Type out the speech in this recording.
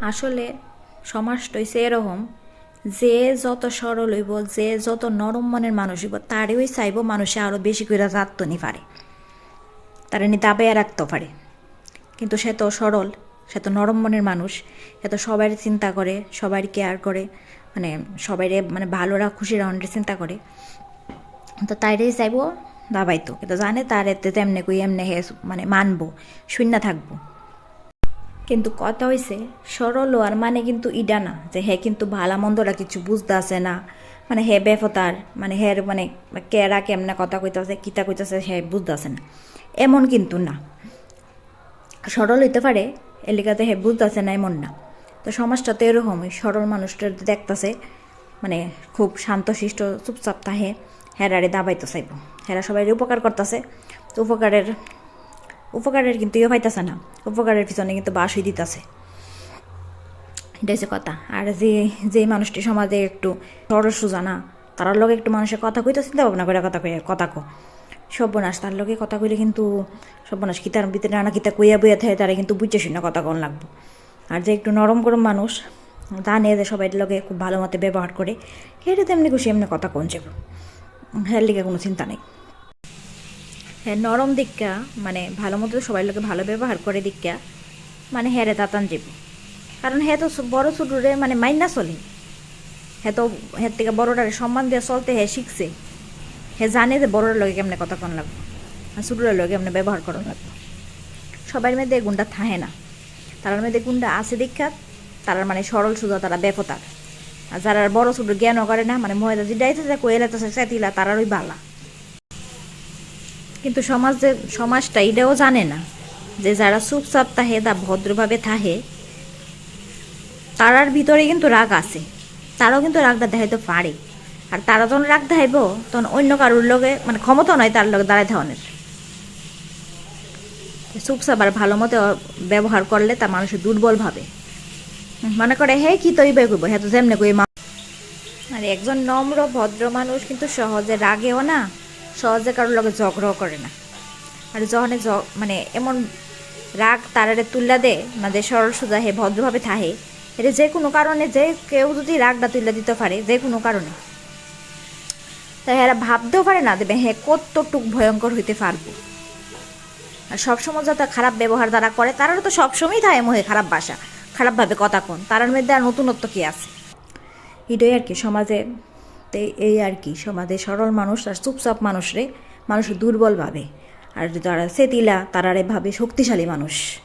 আসলে সমাজটা হইছে এরকম যে যত সরল হইব, যে যত নরম মনের মানুষ হইব ওই চাইব মানুষে আরও বেশি করে রাখতো নি পারে। তারা নি দাবাইয়া রাখতে পারে। কিন্তু সে তো সরল, সে তো নরম মনের মানুষ, সে তো সবাই চিন্তা করে, সবাই কেয়ার করে মানে সবাই মানে ভালোরা খুশি রাউন্ডের চিন্তা করে। তো তাইরেই চাইব দাবাইতো কিন্তু জানে তার এতে তেমনে কই, এমনি হে মানে মানবো, শূন্য থাকব। কিন্তু কথা হইছে, সরল আর মানে কিন্তু ইডা না, যে হে কিন্তু ভালা মন্দরা কিছু বুঝতে আছে না। মানে হে বেফতার মানে হের মানে কেরা কেমনে কথা কইতাছে, কিতা কইতাছে হে বুঝতে আছে না। এমন কিন্তু না। সরল হইতে পারে এলাকাতে হে বুঝতেছে না এমন না। তো সমাজটা তো এরকমই, সরল মানুষটা দেখতেছে মানে খুব শান্তশিষ্ট, চুপচাপ তাহে হেরারে দাবাইতে চাইব। হেরা সবাই উপকার করতেছে, তো উপকারের উপকারের কিন্তু ইয়ে পাইতেছে না। উপকারের পিছনে কিন্তু বাসই দিতেছে। এটা হচ্ছে কথা। আর যে যে মানুষটি সমাজে একটু সরল সোজা না তার লগে একটু মানুষের কথা কইতে চিন্তা ভাবনা করে কথা কই কথা কো। সর্বনাশ, তার লগে কথা কইলে কিন্তু সর্বনাশ কিতার ভিতরে নানা কিতা কইয়া বইয়া থাকে, তারা কিন্তু বুঝে শুনে কথা কন লাগবো। আর যে একটু নরম গরম মানুষ, জানে যে সবাই লগে খুব ভালো মতে ব্যবহার করে হেঁটে তেমনি খুশি, এমনি কথা কন যাব হের লিগে কোনো চিন্তা নেই। নরম দিকটা মানে ভালো মতো সবাই লোকে ভালো ব্যবহার করে দিকটা মানে হ্যাঁ রে তাতান যাব কারণ হ্যাঁ তো বড় ছোটরে মানে মাইনা চলে। হ্যাঁ তো হ্যাঁ থেকে বড়টারে সম্মান দিয়ে চলতে হ্যাঁ শিখছে। হ্যাঁ জানে যে বড়োর লগে কেমনে কথা কন লাগবে, আর ছোটোর লগে কেমনে ব্যবহার করন লাগবে। সবার মধ্যে গুণটা থাহে না। তারার মধ্যে গুণটা আছে দীক্ষা তারার মানে সরল সুদা তারা বেফতার আর যারা বড় ছোট জ্ঞানও করে না মানে ময়দা জিডাইতে যা কোয়েলা তো সেতিলা তারার ওই বালা। কিন্তু সমাজ যে সমাজটা, এটাও জানে না যে যারা চুপচাপ তাহে দা ভদ্রভাবে থাহে তারার ভিতরে কিন্তু রাগ আছে। তারাও কিন্তু রাগটা দেখাইতে পারে। আর তারা যখন রাগ দেখাইব, তখন অন্য কারোর লগে মানে ক্ষমতা নয় তার লগে দাঁড়ায় থাকনের চুপচাপ আর ভালো মতো ব্যবহার করলে তা মানুষের দুর্বল ভাবে। মনে করে, হে, কি তৈরি করব হ্যাঁ তো যেমনি কই আর একজন নম্র, ভদ্র মানুষ কিন্তু সহজে রাগেও না সহজে কারোর লগে ঝগড়াও করে না। আর যখন মানে এমন রাগ তারারে তুল্লা দে মানে সরল সোজা হে, ভদ্রভাবে থাহে, এটা যে কোনো কারণে যে কেউ যদি রাগটা তুলে দিতে পারে, যে কোনো কারণে। তাই এরা ভাবতেও পারে না, দেবে হ্যাঁ কতটুক ভয়ঙ্কর হইতে পারব। আর সবসময় যত খারাপ ব্যবহার তারা করে তারাও তো সবসময়ই থাকে মোহে খারাপ বাসা, খারাপভাবে কথা কোন। তারার মধ্যে আর নতুনত্ব কী আছে? এটাই আর কি, সমাজে এই আর কি। সমাজে সরল মানুষ আর চুপচাপ মানুষরে মানুষ দুর্বল ভাবে। আর যারা সেতিলা, তারারে ভাবে শক্তিশালী মানুষ।